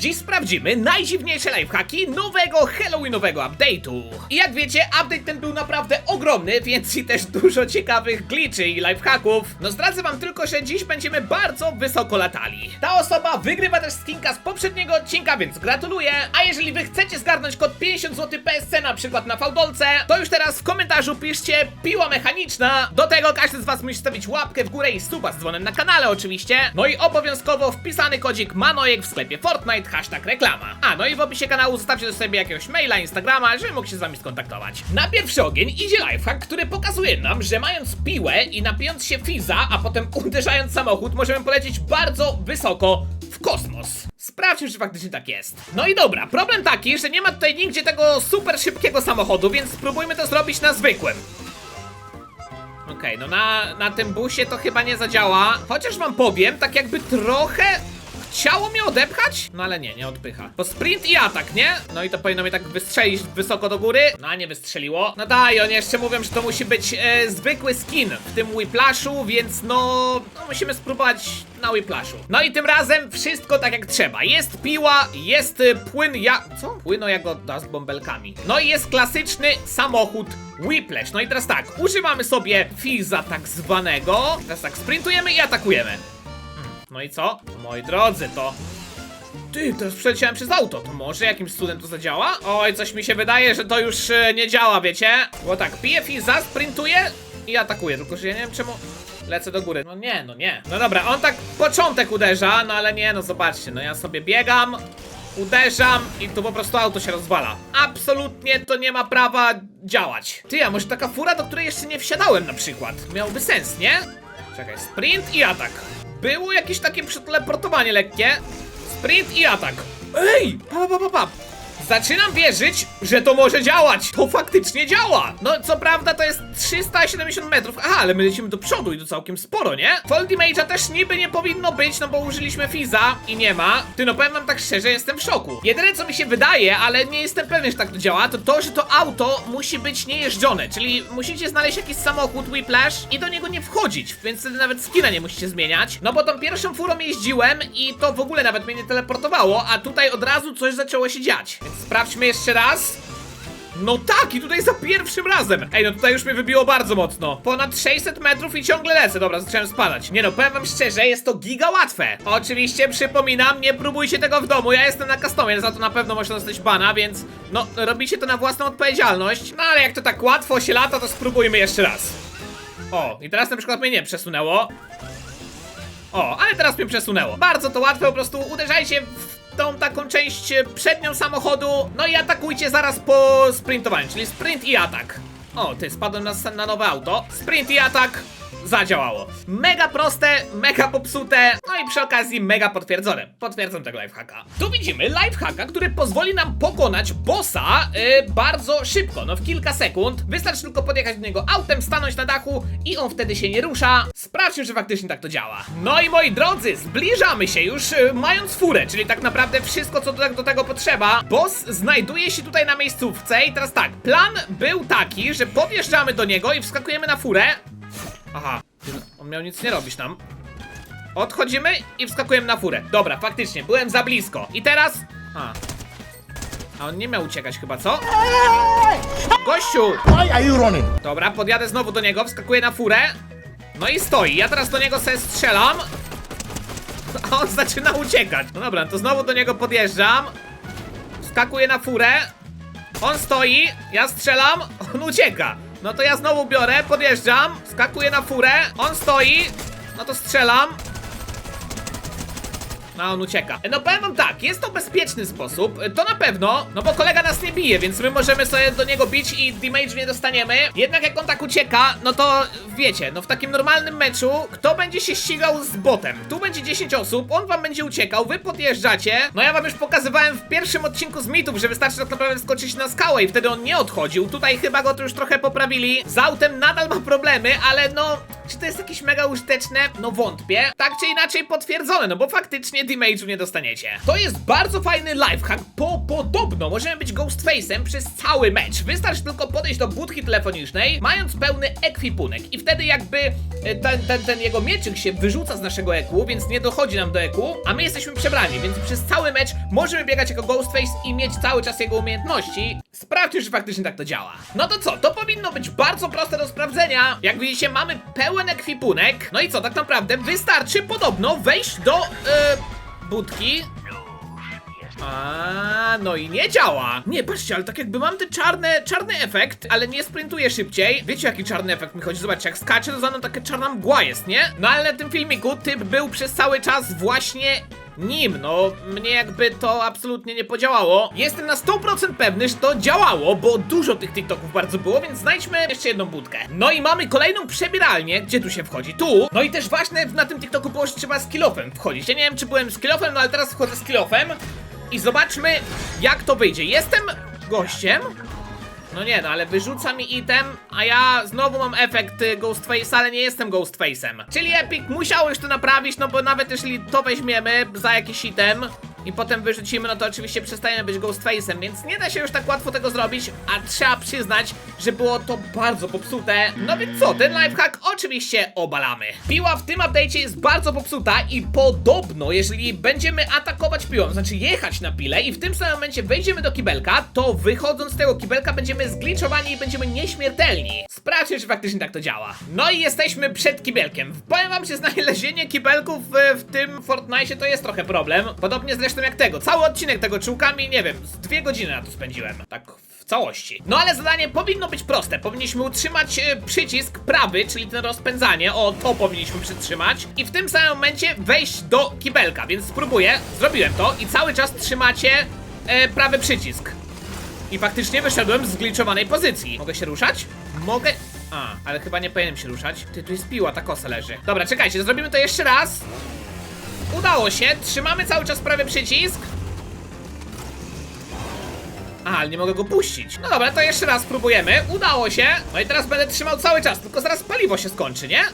Dziś sprawdzimy najdziwniejsze lifehacki nowego Halloweenowego update'u. I jak wiecie, update ten był naprawdę ogromny, więc i też dużo ciekawych glitchy i lifehacków. No zdradzę wam tylko, że dziś będziemy bardzo wysoko latali. Ta osoba wygrywa też skinka z poprzedniego odcinka, więc gratuluję. A jeżeli wy chcecie zgarnąć kod 50 zł PSC na przykład na Fałdolce, to już teraz w komentarzu piszcie piła mechaniczna. Do tego każdy z was musi stawić łapkę w górę i suba z dzwonem na kanale oczywiście. No i obowiązkowo wpisany kodzik Manojek w sklepie Fortnite, hashtag reklama. A no i w opisie kanału zostawcie do sobie jakiegoś maila, Instagrama, żebym mógł się z wami skontaktować. Na pierwszy ogień idzie lifehack, który pokazuje nam, że mając piłę i napijając się fiza, a potem uderzając samochód, możemy polecieć bardzo wysoko w kosmos. Sprawdźmy, czy faktycznie tak jest. No i dobra, problem taki, że nie ma tutaj nigdzie tego super szybkiego samochodu, więc spróbujmy to zrobić na zwykłym. Okej, no na, na tym busie to chyba nie zadziała. Chociaż wam powiem, tak jakby trochę chciało mnie odepchać? No ale nie, nie odpycha. Bo sprint i atak, nie? No i to powinno mnie tak wystrzelić wysoko do góry. No a nie wystrzeliło. No daj, oni jeszcze mówią, że to musi być e, zwykły skin w tym Whiplashu, więc no, no musimy spróbować na Whiplashu. No i tym razem wszystko tak jak trzeba. Jest piła, jest y, płyn ja... Co? Płyno jagoda z bąbelkami. No i jest klasyczny samochód Whiplash. No i teraz tak, używamy sobie Fiza tak zwanego. Teraz tak, sprintujemy i atakujemy. No i co? Moi drodzy, to... Ty, teraz przeleciałem przez auto. To może jakimś cudem to zadziała? Oj, coś mi się wydaje, że to już e, nie działa, wiecie? Bo tak, piję Fiza, sprintuję i atakuję. Tylko, że ja nie wiem czemu... Lecę do góry. No nie, no nie. No dobra, on tak początek uderza, no ale nie, no zobaczcie. No ja sobie biegam, uderzam i tu po prostu auto się rozwala. Absolutnie to nie ma prawa działać. Ty, a może taka fura, do której jeszcze nie wsiadałem na przykład? Miałoby sens, nie? Czekaj, sprint i atak. Było jakieś takie przeteleportowanie lekkie. Sprint i atak. Ej, pa, pa, pa, pa. Zaczynam wierzyć, że to może działać. To faktycznie działa. No, co prawda to jest 370 metrów. Aha, ale my lecimy do przodu i to całkiem sporo, nie? Fall damage'a też niby nie powinno być, no bo użyliśmy Fiza i nie ma. Ty, no powiem wam tak szczerze, jestem w szoku. Jedyne co mi się wydaje, ale nie jestem pewien, że tak to działa, to to, że to auto musi być niejeżdżone, czyli musicie znaleźć jakiś samochód Whiplash i do niego nie wchodzić, więc wtedy nawet skina nie musicie zmieniać. No bo tą pierwszą furą jeździłem i to w ogóle nawet mnie nie teleportowało, a tutaj od razu coś zaczęło się dziać. Więc sprawdźmy jeszcze raz. No tak, i tutaj za pierwszym razem. Ej, no tutaj już mnie wybiło bardzo mocno. Ponad 600 metrów i ciągle lecę. Dobra, zacząłem spadać. Nie no, powiem wam szczerze, jest to giga łatwe. Oczywiście, przypominam, nie próbujcie tego w domu. Ja jestem na customie, za to na pewno można dostać bana, więc no, robicie to na własną odpowiedzialność. No ale jak to tak łatwo się lata, to spróbujmy jeszcze raz. O, i teraz na przykład mnie nie przesunęło. O, ale teraz mnie przesunęło. Bardzo to łatwe, po prostu uderzajcie w tą taką część e, przednią samochodu, no i atakujcie zaraz po sprintowaniu, czyli sprint i atak. O, ty, spadłem na, na nowe auto. Sprint i atak. Zadziałało. Mega proste, mega popsute, no i przy okazji mega potwierdzone. Potwierdzam tego lifehacka. Tu widzimy lifehacka, który pozwoli nam pokonać bossa yy, bardzo szybko, no w kilka sekund. Wystarczy tylko podjechać do niego autem, stanąć na dachu i on wtedy się nie rusza. Sprawdźmy, że faktycznie tak to działa. No i moi drodzy, zbliżamy się już yy, mając furę, czyli tak naprawdę wszystko, co do, do tego potrzeba. Boss znajduje się tutaj na miejscówce i teraz tak, plan był taki, że podjeżdżamy do niego i wskakujemy na furę. Aha, on miał nic nie robić nam. Odchodzimy i wskakujemy na furę. Dobra, faktycznie, byłem za blisko. I teraz... A. A on nie miał uciekać chyba, co? Gościu! Why are you running? Dobra, podjadę znowu do niego, wskakuję na furę. No i stoi. Ja teraz do niego sobie strzelam. A on zaczyna uciekać. No dobra, to znowu do niego podjeżdżam. Wskakuję na furę. On stoi, ja strzelam, on ucieka. No to ja znowu biorę, podjeżdżam, wskakuję na furę, on stoi, no to strzelam. No, on ucieka. No powiem wam tak, jest to bezpieczny sposób, to na pewno, no bo kolega nas nie bije, więc my możemy sobie do niego bić i damage nie dostaniemy. Jednak jak on tak ucieka, no to wiecie, no w takim normalnym meczu, kto będzie się ścigał z botem? Tu będzie 10 osób, on wam będzie uciekał, wy podjeżdżacie. No ja wam już pokazywałem w pierwszym odcinku z mitów, że wystarczy tak naprawdę skoczyć na skałę i wtedy on nie odchodził. Tutaj chyba go to już trochę poprawili. Z autem nadal ma problemy, ale no, czy to jest jakieś mega użyteczne? No wątpię. Tak czy inaczej potwierdzone, no bo faktycznie damage'u nie dostaniecie. To jest bardzo fajny lifehack, bo podobno możemy być Ghostface'em przez cały mecz. Wystarczy tylko podejść do budki telefonicznej, mając pełny ekwipunek i wtedy jakby e, ten, ten, ten jego mieczyk się wyrzuca z naszego eku, więc nie dochodzi nam do eku, a my jesteśmy przebrani, więc przez cały mecz możemy biegać jako Ghostface i mieć cały czas jego umiejętności. Sprawdźmy, czy faktycznie tak to działa. No to co, to powinno być bardzo proste do sprawdzenia. Jak widzicie, mamy pełen ekwipunek. No i co, tak naprawdę wystarczy podobno wejść do e, budki. A, no i nie działa. Nie, patrzcie, ale tak jakby mam ten czarny, czarny efekt, ale nie sprintuję szybciej. Wiecie, jaki czarny efekt mi chodzi? Zobaczcie, jak skacze, to za mną taka czarna mgła jest, nie? No ale na tym filmiku typ był przez cały czas właśnie nim, no mnie jakby to absolutnie nie podziałało. Jestem na 100% pewny, że to działało, bo dużo tych TikToków bardzo było, więc znajdźmy jeszcze jedną budkę. No i mamy kolejną przebieralnię, gdzie tu się wchodzi? Tu. No i też ważne na tym TikToku było, że trzeba z kilofem wchodzić. Ja nie wiem, czy byłem z kilofem, no ale teraz wchodzę z kilofem. I zobaczmy, jak to wyjdzie. Jestem gościem? No nie, no ale wyrzuca mi item, a ja znowu mam efekt y, Ghostface'a, ale nie jestem Ghostface'em. Czyli Epic musiał już to naprawić, no bo nawet jeśli to weźmiemy za jakiś item i potem wyrzucimy, no to oczywiście przestajemy być Ghostface'em, więc nie da się już tak łatwo tego zrobić, a trzeba przyznać, że było to bardzo popsute. No więc co, ten lifehack oczywiście obalamy. Piła w tym update'cie jest bardzo popsuta i podobno, jeżeli będziemy atakować piłą, znaczy jechać na pilę i w tym samym momencie wejdziemy do kibelka, to wychodząc z tego kibelka będziemy zgliczowani i będziemy nieśmiertelni. Sprawdźcie, czy faktycznie tak to działa. No i jesteśmy przed kibelkiem. Powiem wam, że znalezienie kibelków w, w tym Fortnite to jest trochę problem. Podobnie zresztą jak tego. Cały odcinek tego czułkami, nie wiem, z dwie godziny na to spędziłem. Tak w całości. No ale zadanie powinno być proste. Powinniśmy utrzymać e, przycisk prawy, czyli ten rozpędzanie. O, to powinniśmy przytrzymać. I w tym samym momencie wejść do kibelka. Więc spróbuję. Zrobiłem to i cały czas trzymacie e, prawy przycisk. I faktycznie wyszedłem z zgliczowanej pozycji. Mogę się ruszać? Mogę... A, ale chyba nie powinienem się ruszać. Ty, tu jest piła, ta kosa leży. Dobra, czekajcie, zrobimy to jeszcze raz. Udało się, trzymamy cały czas prawy przycisk. A, ale nie mogę go puścić. No dobra, to jeszcze raz spróbujemy. Udało się. No i teraz będę trzymał cały czas, tylko zaraz paliwo się skończy, nie?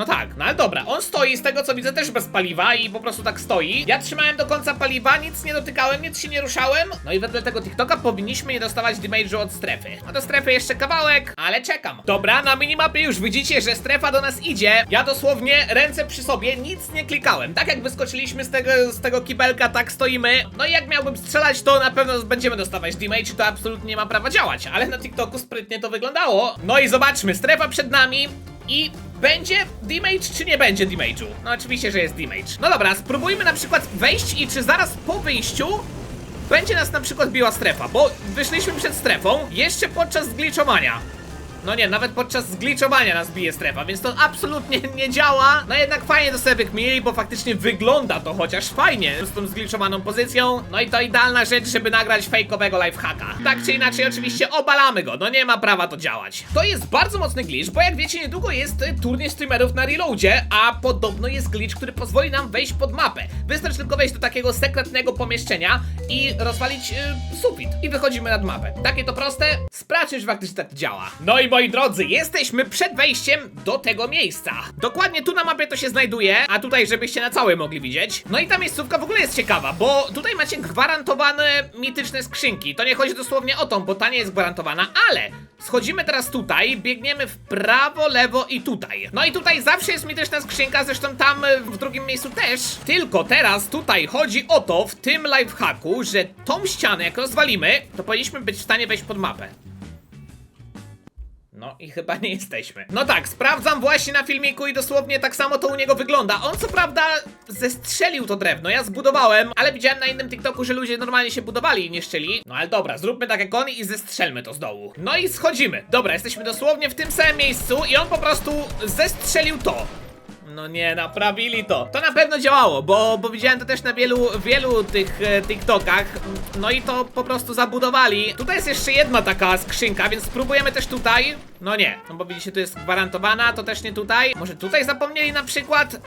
No tak, no ale dobra, on stoi z tego co widzę też bez paliwa i po prostu tak stoi. Ja trzymałem do końca paliwa, nic nie dotykałem, nic się nie ruszałem. No i wedle tego TikToka powinniśmy nie dostawać damage'u od strefy. No do strefy jeszcze kawałek, ale czekam. Dobra, na minimapie już widzicie, że strefa do nas idzie. Ja dosłownie ręce przy sobie, nic nie klikałem. Tak jak wyskoczyliśmy z tego, z tego kibelka, tak stoimy. No i jak miałbym strzelać, to na pewno będziemy dostawać damage to absolutnie nie ma prawa działać. Ale na TikToku sprytnie to wyglądało. No i zobaczmy, strefa przed nami. I będzie damage, czy nie będzie damage'u? No oczywiście, że jest damage. No dobra, spróbujmy na przykład wejść i czy zaraz po wyjściu będzie nas na przykład biła strefa, bo wyszliśmy przed strefą jeszcze podczas zgliczowania. No nie, nawet podczas zgliczowania nas bije strefa, więc to absolutnie nie działa. No jednak fajnie to sobie wykmili, bo faktycznie wygląda to chociaż fajnie z tą zgliczowaną pozycją. No i to idealna rzecz, żeby nagrać fejkowego lifehacka. Tak czy inaczej, oczywiście obalamy go, no nie ma prawa to działać. To jest bardzo mocny glitch, bo jak wiecie, niedługo jest turniej streamerów na reloadzie, a podobno jest glitch, który pozwoli nam wejść pod mapę. Wystarczy tylko wejść do takiego sekretnego pomieszczenia i rozwalić y, sufit. I wychodzimy nad mapę. Takie to proste, sprawdźcie, że faktycznie tak działa. No i moi drodzy, jesteśmy przed wejściem do tego miejsca. Dokładnie tu na mapie to się znajduje, a tutaj żebyście na całe mogli widzieć. No i ta miejscówka w ogóle jest ciekawa, bo tutaj macie gwarantowane mityczne skrzynki. To nie chodzi dosłownie o tą, bo ta nie jest gwarantowana, ale schodzimy teraz tutaj, biegniemy w prawo, lewo i tutaj. No i tutaj zawsze jest mityczna skrzynka, zresztą tam y, w drugim miejscu też. Tylko teraz tutaj chodzi o to w tym lifehacku, że tą ścianę jak rozwalimy, to powinniśmy być w stanie wejść pod mapę. No i chyba nie jesteśmy. No tak, sprawdzam właśnie na filmiku i dosłownie tak samo to u niego wygląda. On co prawda zestrzelił to drewno, ja zbudowałem, ale widziałem na innym TikToku, że ludzie normalnie się budowali i niszczyli. No ale dobra, zróbmy tak jak on i zestrzelmy to z dołu. No i schodzimy. Dobra, jesteśmy dosłownie w tym samym miejscu i on po prostu zestrzelił to. No nie, naprawili to. To na pewno działało, bo, bo widziałem to też na wielu, wielu tych e, TikTokach. No i to po prostu zabudowali. Tutaj jest jeszcze jedna taka skrzynka, więc spróbujemy też tutaj. No nie, no bo widzicie, tu jest gwarantowana, to też nie tutaj. Może tutaj zapomnieli na przykład? Y,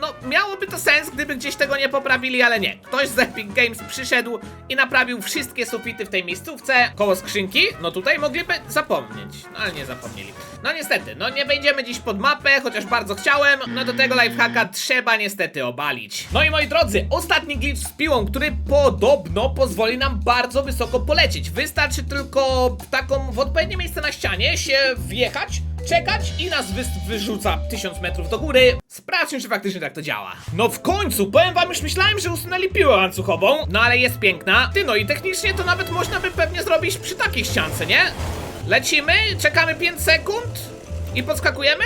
no, miałoby to sens, gdyby gdzieś tego nie poprawili, ale nie. Ktoś z Epic Games przyszedł i naprawił wszystkie sufity w tej miejscówce. Koło skrzynki? No tutaj mogliby zapomnieć, no ale nie zapomnieli. No niestety, no nie wejdziemy dziś pod mapę, chociaż bardzo chciałem. No do tego lifehacka trzeba niestety obalić. No i moi drodzy, ostatni glitch z piłą, który podobno pozwoli nam bardzo wysoko polecieć. Wystarczy tylko taką, w odpowiednie miejsce na ścianie się wjechać, czekać i nas wy wyrzuca tysiąc metrów do góry. Sprawdźmy, czy faktycznie tak to działa. No w końcu, powiem wam, już myślałem, że usunęli piłę łańcuchową, no ale jest piękna. Ty, no i technicznie to nawet można by pewnie zrobić przy takiej ściance, nie? Lecimy, czekamy 5 sekund i podskakujemy?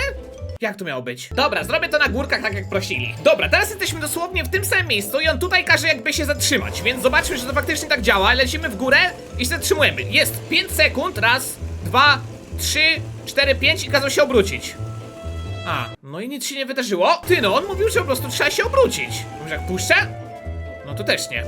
Jak to miało być? Dobra, zrobię to na górkach, tak jak prosili. Dobra, teraz jesteśmy dosłownie w tym samym miejscu i on tutaj każe jakby się zatrzymać, więc zobaczmy, że to faktycznie tak działa. Lecimy w górę i się zatrzymujemy. Jest 5 sekund, raz, dwa, trzy, cztery, pięć i kazał się obrócić. A, no i nic się nie wydarzyło. Ty no, on mówił, że po prostu trzeba się obrócić. Może jak puszczę? No to też nie.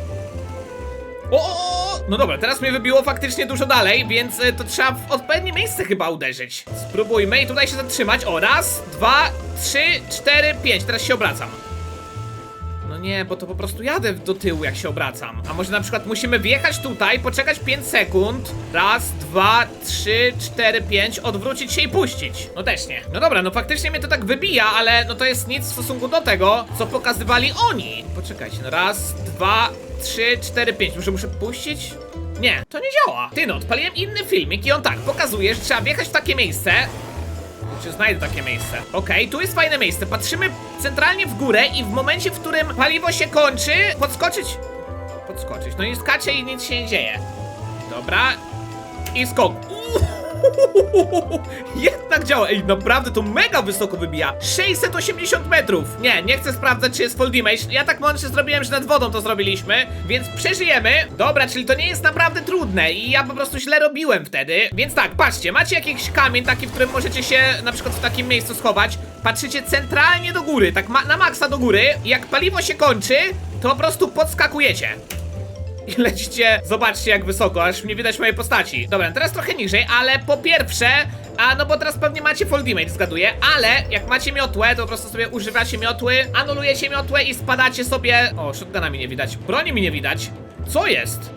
O, o, o! No dobra, teraz mnie wybiło faktycznie dużo dalej, więc e, to trzeba w odpowiednie miejsce chyba uderzyć. Spróbujmy i tutaj się zatrzymać. O, raz, dwa, trzy, cztery, pięć. Teraz się obracam. No nie, bo to po prostu jadę do tyłu, jak się obracam. A może na przykład musimy wjechać tutaj, poczekać 5 sekund. Raz, dwa, trzy, cztery, pięć, odwrócić się i puścić. No też nie. No dobra, no faktycznie mnie to tak wybija, ale no to jest nic w stosunku do tego, co pokazywali oni. Poczekajcie, no raz, dwa, trzy, cztery, pięć. Muszę, muszę puścić? Nie, to nie działa. Ty no, odpaliłem inny filmik i on tak pokazuje, że trzeba wjechać w takie miejsce, czy znajdę takie miejsce? Okej, tu jest fajne miejsce. Patrzymy centralnie w górę i w momencie, w którym paliwo się kończy, podskoczyć. Podskoczyć. No i skacze i nic się nie dzieje. Dobra. I skok. Jednak działa. Ej, naprawdę to mega wysoko wybija. 680 metrów. Nie, nie chcę sprawdzać, czy jest full damage. Ja tak mądrze zrobiłem, że nad wodą to zrobiliśmy, więc przeżyjemy. Dobra, czyli to nie jest naprawdę trudne i ja po prostu źle robiłem wtedy. Więc tak, patrzcie, macie jakiś kamień taki, w którym możecie się na przykład w takim miejscu schować. Patrzycie centralnie do góry, tak ma na maksa do góry. I jak paliwo się kończy, to po prostu podskakujecie. I lecicie, zobaczcie jak wysoko, aż nie widać mojej postaci. Dobra, teraz trochę niżej, ale po pierwsze, a no bo teraz pewnie macie full damage, zgaduję, ale jak macie miotłę, to po prostu sobie używacie miotły, anulujecie miotłę i spadacie sobie... O, shotguna mi nie widać, broni mi nie widać. Co jest?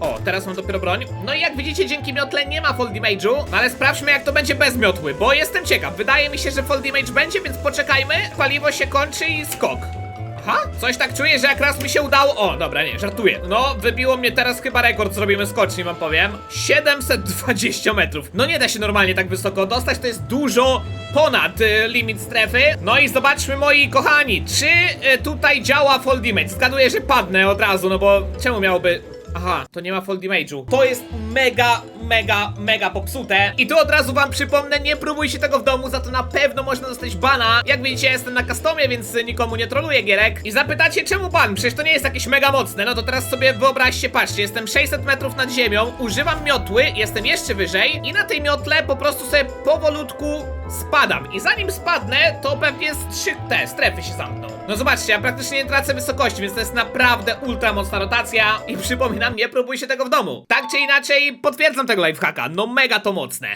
O, teraz mam dopiero broń. No i jak widzicie, dzięki miotle nie ma full damage'u, no ale sprawdźmy jak to będzie bez miotły, bo jestem ciekaw. Wydaje mi się, że full damage będzie, więc poczekajmy. Paliwo się kończy i skok. Aha, coś tak czuję, że jak raz mi się udało. O, dobra, nie, żartuję. No, wybiło mnie teraz chyba rekord, zrobimy skoczni, wam powiem. 720 metrów. No nie da się normalnie tak wysoko dostać, to jest dużo ponad y, limit strefy. No i zobaczmy, moi kochani, czy y, tutaj działa full damage. Zgaduję, że padnę od razu, no bo czemu miałoby. Aha, to nie ma full damage'u. To jest mega, mega, mega popsute. I tu od razu wam przypomnę, nie próbujcie tego w domu, za to na pewno można dostać bana. Jak widzicie, jestem na customie, więc nikomu nie troluję gierek. I zapytacie, czemu ban? Przecież to nie jest jakieś mega mocne. No to teraz sobie wyobraźcie, patrzcie, jestem 600 metrów nad ziemią, używam miotły, jestem jeszcze wyżej i na tej miotle po prostu sobie powolutku spadam. I zanim spadnę, to pewnie z trzy te strefy się zamkną. No zobaczcie, ja praktycznie nie tracę wysokości, więc to jest naprawdę ultra mocna rotacja i przypominam, nie próbujcie tego w domu. Tak czy inaczej, potwierdzam tego lifehacka, no mega to mocne.